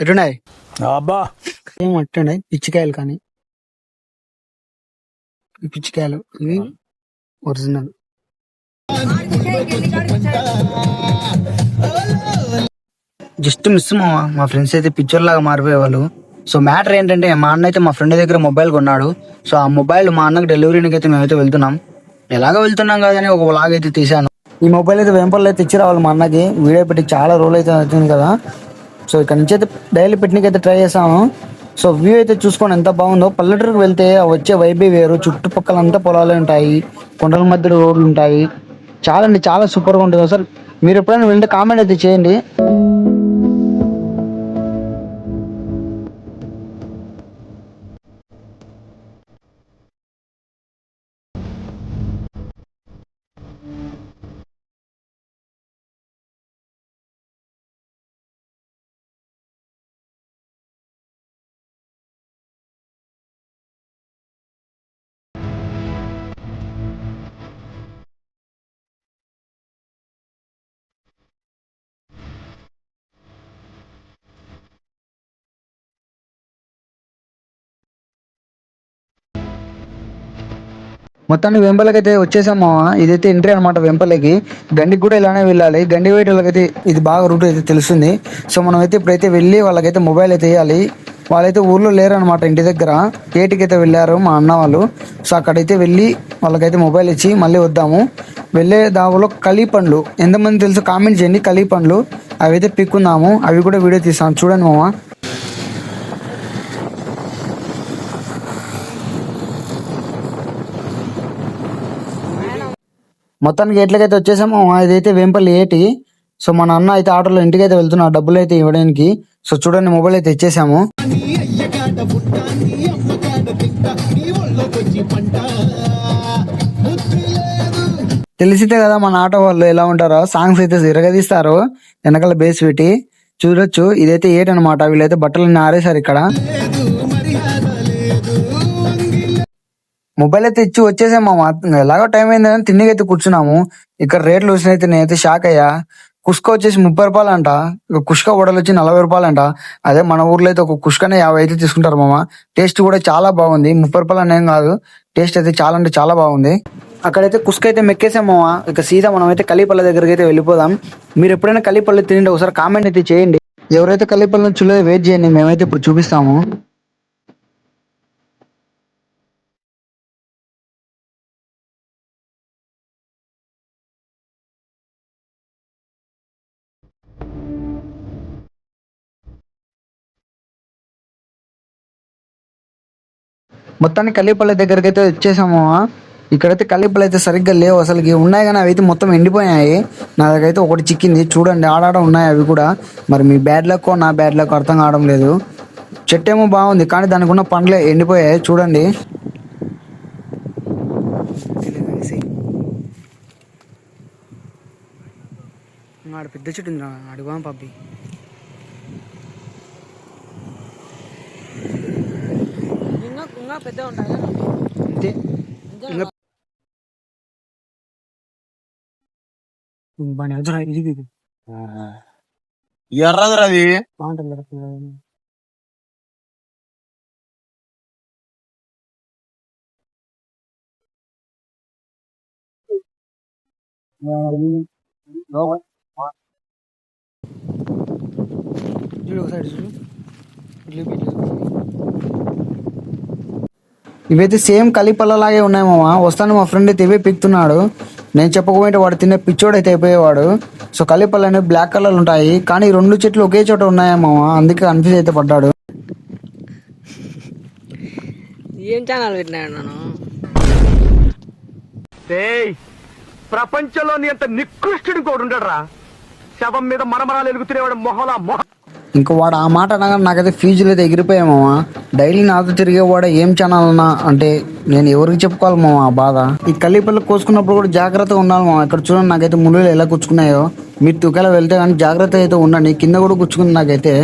ఎట్టున్నాయి అబ్బా. ఏం అట్టున్నాయి పిచ్చికాయలు కానీ. ఈ పిచ్చికాయలు ఇవి ఒరిజినల్. జస్ట్ మిస్ మా మా ఫ్రెండ్స్ అయితే పిక్చర్ లాగా మారిపోయేవాళ్ళు. సో మ్యాటర్ ఏంటంటే మా అన్న అయితే మా ఫ్రెండ్ దగ్గర మొబైల్ కొన్నాడు. సో ఆ మొబైల్ మా అన్నకు డెలివరీకి అయితే మేమైతే వెళ్తున్నాం. ఎలాగో వెళ్తున్నాం కదని ఒక వ్లాగ్ అయితే తీశాను. ఈ మొబైల్ అయితే వెంపల్లో అయితే ఇచ్చి రావాలి మా అన్నకి. వీడియో పెట్టి చాలా రోజులు అయితే అవుతుంది కదా. సో ఇక్కడ నుంచి అయితే డైలీ పిక్నిక్ అయితే ట్రై చేసాము సో వ్యూ అయితే చూసుకోండి ఎంత బాగుందో. పల్లెటూరుకు వెళ్తే ఆ వచ్చే వైబే వేరు. చుట్టుపక్కల అంతా పొలాలు ఉంటాయి. కొండల మధ్య రోడ్లు ఉంటాయి. చాలా అండి చాలా సూపర్గా ఉంటుంది. అసలు మీరు ఎప్పుడైనా వెళ్తే కామెంట్ అయితే చేయండి. మొత్తాన్ని వెంపలకి అయితే వచ్చేసామా ఇదైతే ఎంట్రీ అనమాట వెంపలకి గండికి కూడా ఇలానే వెళ్ళాలి. గండి వేయటోళ్ళకైతే ఇది బాగా రూట్ అయితే తెలుస్తుంది. సో మనం అయితే ఇప్పుడైతే వెళ్ళి వాళ్ళకైతే మొబైల్ అయితే వేయాలి. వాళ్ళైతే ఊర్లో లేరనమాట ఇంటి దగ్గర. ఏటికైతే వెళ్ళారు మా అన్న వాళ్ళు. సో అక్కడైతే వెళ్ళి వాళ్ళకైతే మొబైల్ ఇచ్చి మళ్ళీ వద్దాము. వెళ్ళే దావలో కలీ పండ్లు ఎంతమంది తెలుసు కామెంట్ చేయండి. కలీ పండ్లు అవి అయితే పిక్కుందాము. అవి కూడా వీడియో తీస్తాను. చూడండి మామ మొత్తానికి ఎట్లకైతే వచ్చేసామో ఇదైతే వేంపల్లి ఏటి. సో మన అన్న అయితే ఆటోలో ఇంటికి అయితే వెళ్తున్నాడు డబ్బులు అయితే ఇవ్వడానికి. సో చూడండి మొబైల్ అయితే ఇచ్చేసాము. తెలిసితే కదా మన ఆటో వాళ్ళు ఎలా ఉంటారో సాంగ్స్ అయితే ఇరగదీస్తారు వెనకాల బేస్ పెట్టి. చూడొచ్చు ఇదైతే ఏటనమాట అనమాట వీళ్ళైతే బట్టలు ఆరేశారు ఇక్కడ. మొబైల్ అయితే ఇచ్చి వచ్చేసాము మామ ఎలాగో టైం అయిందని తిండికి అయితే కూర్చున్నాము. ఇక్కడ రేట్లు వచ్చినైతే నేనైతే షాక్ అయ్యా. కుష్క వచ్చేసి ముప్పై రూపాయలు అంట ఇక కుష్క వడలు వచ్చి నలభై రూపాయలు అంట అదే మన ఊర్లో అయితే ఒక కుష్కనే యాభై అయితే తీసుకుంటారు మామ. టేస్ట్ కూడా చాలా బాగుంది. ముప్పై రూపాయలు అనేం కాదు. టేస్ట్ అయితే చాలా అంటే చాలా బాగుంది. అక్కడైతే కుష్క అయితే మెక్కేసాం మామ. ఇక సీదా మనం అయితే కలిపల్ల దగ్గరికి అయితే వెళ్ళిపోదాం. మీరు ఎప్పుడైనా కలిపల్లి తినండి ఒకసారి కామెంట్ అయితే చేయండి. ఎవరైతే కలిపల్లి చూడలేదు వెయిట్ చేయండి. మేమైతే ఇప్పుడు చూపిస్తాము. మొత్తానికి కల్లిపల్లి దగ్గరికి అయితే వచ్చేసాము ఇక్కడైతే కల్లిపల్లి అయితే సరిగ్గా లేవు అసలుకి. ఉన్నాయి కానీ అవి అయితే మొత్తం ఎండిపోయాయి నా దగ్గర అయితే ఒకటి చిక్కింది. చూడండి ఆడాడ ఉన్నాయి అవి కూడా. మరి మీ బ్యాడ్ లక్ నా బ్యాడ్ లక్ అర్థం కావడం లేదు. చెట్టు ఏమో బాగుంది కానీ దానికి ఉన్న పండ్లే ఎండిపోయాయి. చూడండి. పెద్ద చెట్టు ఉంది అడుగుదాం పబ్బి. ఇంకా ఇంకా పెద్ద ఉంటాయి కదా. అంతే. ఇంకా బాగా ఎదురా ఇది ఇది. ఎర్రది బాగుంటుంది కదా చూడు ఒకసారి చూడు. ఇడ్లీ ఇడ్లీ ఇవైతే సేమ్ కలిపల్లలాగే ఉన్నాయి మామ. వస్తాను మా ఫ్రెండ్ అయితే ఇవే పిక్తున్నాడు. నేను చెప్పకపోతే వాడు తినే పిచ్చోడు అయితే అయిపోయేవాడు. సో కలిపళ్ళు అనేవి బ్లాక్ కలర్ ఉంటాయి. కానీ రెండు చెట్లు ఒకే చోట ఉన్నాయా మామ? అందుకే కన్ఫ్యూజ్ అయితే పడ్డాడు. ఏం ఛానల్ పెట్టినాడు నన్ను? ప్రపంచంలోని అంత నికృష్టుడు కూడా ఉండడరా. శవం మీద మరమరాలు ఎలుగుతునేవాడు మొహలా మొహ. ఇంకా వాడు ఆ మాట అనగా నాకైతే ఫీజులు అయితే ఎగిరిపోయాయి మామ. డైలీ నాతో తిరిగేవాడు ఏం ఛానల్ అన్నా అంటే నేను ఎవరికి చెప్పుకోవాలి మామ ఆ బాధ? ఈ కల్లిపల్లి కోసుకున్నప్పుడు కూడా జాగ్రత్తగా ఉండాలి మామ. ఇక్కడ చూడండి నాకైతే ముళ్ళు ఎలా కూర్చున్నాయో. మీరు తుకాల వెళ్తే కానీ జాగ్రత్త అయితే ఉండండి. కింద కూడా గుచ్చుకుంది నాకైతే.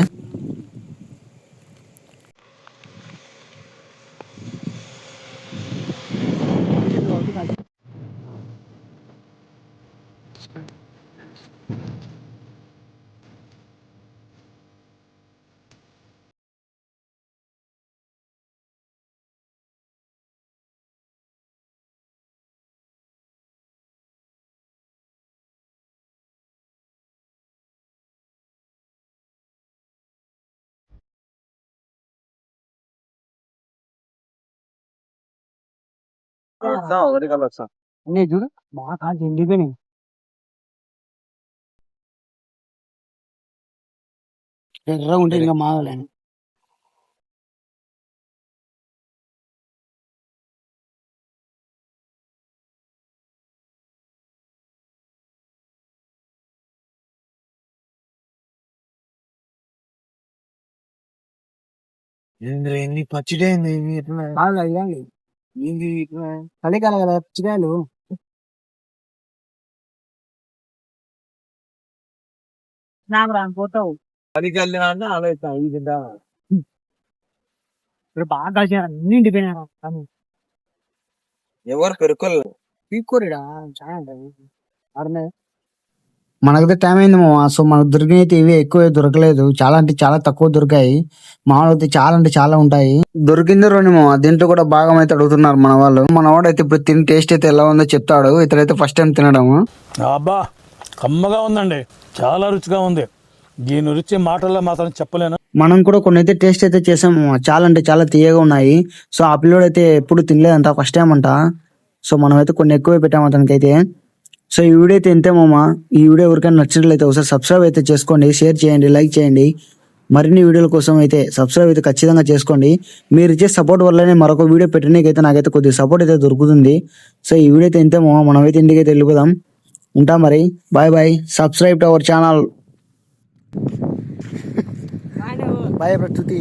నీ చూడు మా కాదు ఎండిపోయినాయి ఎర్ర ఉంటే ఇంకా మాగలేను ఎన్ని పచ్చిడే చలికాలం కదా నాకు పోతావు. చలికాలి అంటే ఆలోచిస్తా ఇది ఇప్పుడు బాగా కలిసి అన్ని ఇండిపోయినా ఎవరు పెరుకోలేదు. పీక్కోరిడా? చాలా అరనే మనకైతే టైం అయింది మామ. సో మనకు దొరికినైతే ఇవి ఎక్కువ దొరకలేదు. చాలా అంటే చాలా తక్కువ దొరికాయి. మామూలు అయితే చాలా అంటే చాలా ఉంటాయి. దొరికింది రెండు మామ. దీంట్లో కూడా భాగం అయితే అడుగుతున్నారు మన వాళ్ళు. మన వాడు అయితే ఇప్పుడు తిని టేస్ట్ అయితే ఎలా ఉందో చెప్తాడు. ఇతడైతే ఫస్ట్ టైం తినడం. అబ్బా కమ్మగా ఉందండి. చాలా రుచిగా ఉంది. దీని రుచి మాటల్లో మాత్రం చెప్పలేను. మనం కూడా కొన్ని అయితే టేస్ట్ అయితే చేసాం మామ. చాలా అంటే చాలా తీయగా ఉన్నాయి. సో ఆ పిల్లోడు అయితే ఎప్పుడు తినలేదంట. ఫస్ట్ టైం అంట. సో మనం అయితే కొన్ని ఎక్కువ పెట్టాము అతనికి అయితే సో ఈ వీడియో అయితే ఇంతే మామ. ఈ వీడియో ఎవరికైనా నచ్చినట్లయితే ఒకసారి సబ్స్క్రైబ్ అయితే చేసుకోండి షేర్ చేయండి లైక్ చేయండి. మరిన్ని వీడియోల కోసం అయితే సబ్స్క్రైబ్ అయితే ఖచ్చితంగా చేసుకోండి. మీరు ఇచ్చే సపోర్ట్ వల్లనే మరొక వీడియో పెట్టడానికైతే నాకైతే కొద్దిగా సపోర్ట్ అయితే దొరుకుతుంది. సో ఈ వీడియో అయితే ఇంతే మనమైతే ఇంటికి అయితే వెళ్ళిపోదాం. ఉంటాం మరి. Bye bye subscribe to our channel bye ప్రస్తుతి